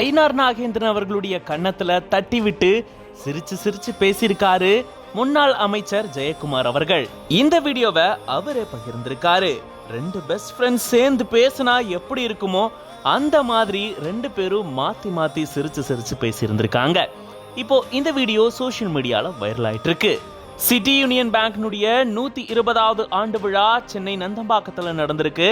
நயினார் நாகேந்திரன் அவர்களுடைய கன்னத்துல தட்டிவிட்டு சிரிச்சு சிரிச்சு பேசியிருக்காரு முன்னாள் அமைச்சர் ஜெயக்குமார் அவர்கள். இந்த வீடியோவை அவரே பகிர்ந்திருக்காரு. ரெண்டு பெஸ்ட் ஃப்ரெண்ட்ஸ் சேர்ந்து பேசினா எப்படி இருக்குமோ அந்த மாதிரி ரெண்டு பேரும் மாத்தி மாத்தி சிரிச்சு சிரிச்சு பேசியிருந்திருக்காங்க. இப்போ இந்த வீடியோ சோஷியல் மீடியால வைரல் ஆயிட்டு இருக்கு சிட்டி யூனியன் பேங்க்னுடைய நூத்தி இருபதாவது ஆண்டு விழா சென்னை நந்தம்பாக்கத்துல நடந்திருக்கு.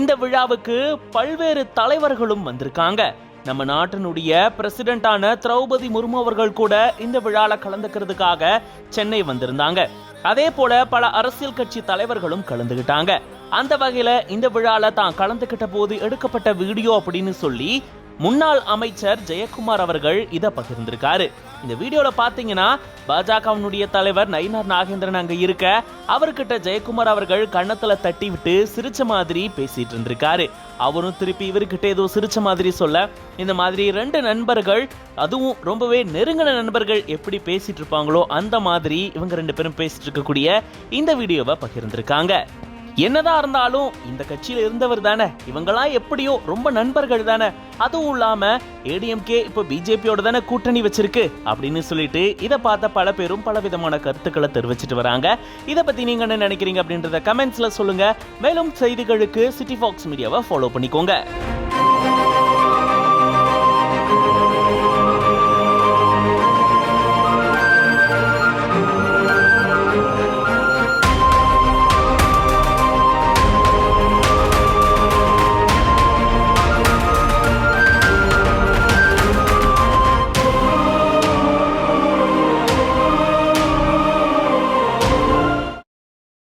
இந்த விழாவுக்கு பல்வேறு தலைவர்களும் வந்திருக்காங்க. நம்ம நாட்டினுடைய பிரசிடென்டான திரௌபதி முர்மு அவர்கள் கூட இந்த விழால கலந்துக்கிறதுக்காக சென்னை வந்திருந்தாங்க. அதே போல பல அரசியல் கட்சி தலைவர்களும் கலந்துகிட்டாங்க. அந்த வகையில இந்த விழால தான் கலந்துகிட்ட போது எடுக்கப்பட்ட வீடியோ அப்படின்னு சொல்லி முன்னாள் அமைச்சர் ஜெயக்குமார் அவர்கள் இதை பகிர்ந்திருக்காரு. இந்த வீடியோல பாத்தீங்கன்னா பாஜகவினுடைய தலைவர் நயினார் நாகேந்திரன் அங்க இருக்க அவர்கிட்ட ஜெயக்குமார் அவர்கள் கன்னத்தில் தட்டி விட்டு சிரிச்ச மாதிரி பேசிட்டு இருந்திருக்காரு. அவரும் திருப்பி இவர்கிட்ட ஏதோ சிரிச்ச மாதிரி சொல்ல இந்த மாதிரி ரெண்டு நண்பர்கள் அதுவும் ரொம்பவே நெருங்கின நண்பர்கள் எப்படி பேசிட்டு இருப்பாங்களோ அந்த மாதிரி இவங்க ரெண்டு பேரும் பேசிட்டு இருக்கக்கூடிய இந்த வீடியோவை பகிர்ந்திருக்காங்க. என்னதான் இருந்தாலும் இந்த கட்சியில இருந்தவர் தானே. இவங்களாம் எப்படியோ ரொம்ப நண்பர்கள் தானே. அதுவும் இல்லாம ஏடிஎம்கே இப்ப பிஜேபியோட தானே கூட்டணி வச்சிருக்கு அப்படின்னு சொல்லிட்டு இதை பார்த்த பல பேரும் பல விதமான கருத்துக்களை தெரிவிச்சிட்டு வராங்க. இதை பத்தி நீங்க என்ன நினைக்கிறீங்க அப்படின்றத கமெண்ட்ஸ்ல சொல்லுங்க. மேலும் செய்திகளுக்கு சிட்டி ஃபாக்ஸ் மீடியாவை ஃபாலோ பண்ணிக்கோங்க.